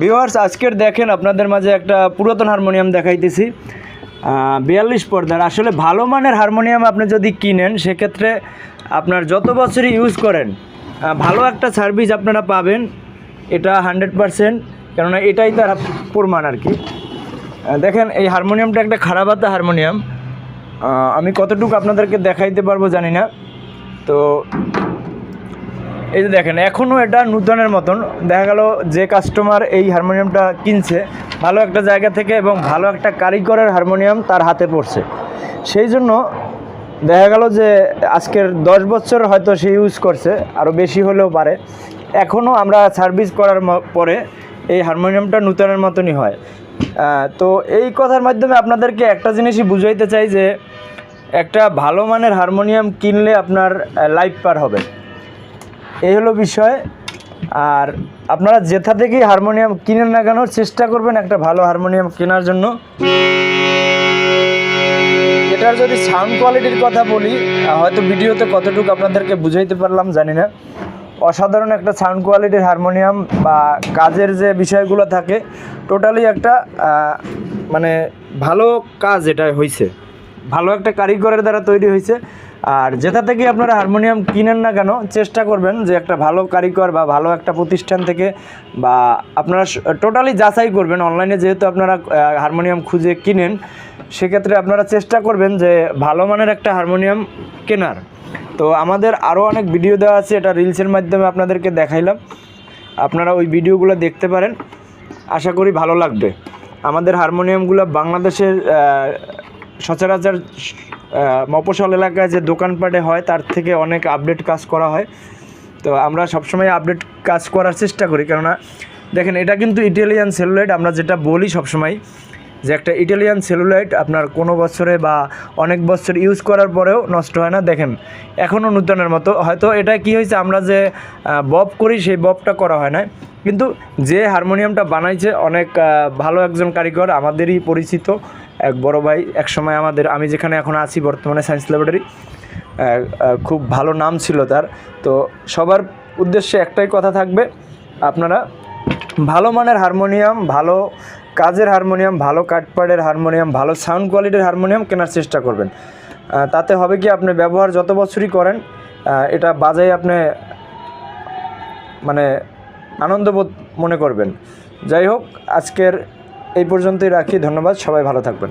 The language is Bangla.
ভিউয়ার্স, আজকের দেখেন আপনাদের মাঝে একটা পুরাতন হারমোনিয়াম দেখাইতেছি। বিয়াল্লিশ পর্দার। আসলে ভালো মানের হারমোনিয়াম আপনি যদি কিনেন, সেক্ষেত্রে আপনার যত বছরই ইউজ করেন ভালো একটা সার্ভিস আপনারা পাবেন। এটা হান্ড্রেড পারসেন্ট কেননা এটাই তার প্রমাণ আর কি। দেখেন, এই হারমোনিয়ামটা একটা খারাপ হাতা হারমোনিয়াম আমি কতটুকু আপনাদেরকে দেখাইতে পারব জানি না। তো এই যে দেখেন এখনও এটা নূতনের মতন। দেখা গেল যে কাস্টমার এই হারমোনিয়ামটা কিনছে, ভালো একটা জায়গা থেকে এবং ভালো একটা কারিগরের হারমোনিয়াম তার হাতে পড়ছে। সেই জন্য দেখা গেল যে আজকের দশ বছর হয়তো সে ইউজ করছে আরও বেশি হলেও পারে। এখনও আমরা সার্ভিস করার পরে এই হারমোনিয়ামটা নূতনের মতনই হয়। তো এই কথার মাধ্যমে আপনাদেরকে একটা জিনিসই বুঝাইতে চাই যে, একটা ভালো মানের হারমোনিয়াম কিনলে আপনার লাইফ পার হবে। এই হলো বিষয়। আর আপনারা যেথা থেকেই হারমোনিয়াম কিনেন না কেন, চেষ্টা করবেন একটা ভালো হারমোনিয়াম কেনার জন্য। এটার যদি সাউন্ড কোয়ালিটির কথা বলি হয়তো ভিডিওতে কতটুকু আপনাদেরকে বুঝাইতে পারলাম, জানি না। অসাধারণ একটা সাউন্ড কোয়ালিটির হারমোনিয়াম বা কাজের যে বিষয়গুলো থাকে টোটালি একটা মানে ভালো কাজ এটা হয়েছে ভালো একটা কারিগরের দ্বারা তৈরি হয়েছে আর যেটা থেকে আপনারা হারমোনিয়াম কিনেন না কেন, চেষ্টা করবেন যে একটা ভালো কারিগর বা ভালো একটা প্রতিষ্ঠান থেকে বা আপনারা টোটালি যাচাই করবেন অনলাইনে যেহেতু আপনারা হারমোনিয়াম খুঁজে কিনেন, সেক্ষেত্রে আপনারা চেষ্টা করবেন যে ভালো মানের একটা হারমোনিয়াম কেনার। তো আমাদের আরও অনেক ভিডিও দেওয়া আছে, এটা রিলসের মাধ্যমে আপনাদেরকে দেখাইলাম। আপনারা ওই ভিডিওগুলো দেখতে পারেন। আশা করি ভালো লাগবে। আমাদের হারমোনিয়ামগুলো বাংলাদেশের সচরাচর আহ, মফস্বল এলাকায় যে দোকানপাটে হয় তার থেকে অনেক আপডেট কাজ করা হয়। তো আমরা সবসময় আপডেট কাজ করার চেষ্টা করি কেননা দেখেন এটা কিন্তু ইটালিয়ান সেলুলাইট আমরা যেটা বলি সবসময় যে একটা ইটালিয়ান সেলুলাইট আপনার কোনো বছরে বা অনেক বছর ইউজ করার পরেও নষ্ট হয় না। দেখেন এখনও নূতনের মতো। হয়তো এটা কি হয়েছে আমরা যে বব করি সেই ববটা করা হয় না। কিন্তু যে হারমোনিয়ামটা বানাইছে অনেক ভালো একজন কারিগর আমাদেরই পরিচিত। এক বড় ভাই একসময় আমাদের, আমি যেখানে এখন আছি বর্তমানে সায়েন্স ল্যাবরেটরি খুব ভালো নাম ছিল তার। তো সবার উদ্দেশ্যে একটাই কথা থাকবে, আপনারা ভালো মানের হারমোনিয়াম, ভালো কাজের হারমোনিয়াম, ভালো কাঠপাড়ের হারমোনিয়াম, ভালো সাউন্ড কোয়ালিটির হারমোনিয়াম কেনার চেষ্টা করবেন। তাতে হবে কি আপনি ব্যবহার যত বছরই করেন এটা বাজাই আপনি মানে আনন্দবোধ মনে করবেন। যাই হোক, আজকের এই পর্যন্তই রাখি ধন্যবাদ সবাই ভালো থাকবেন।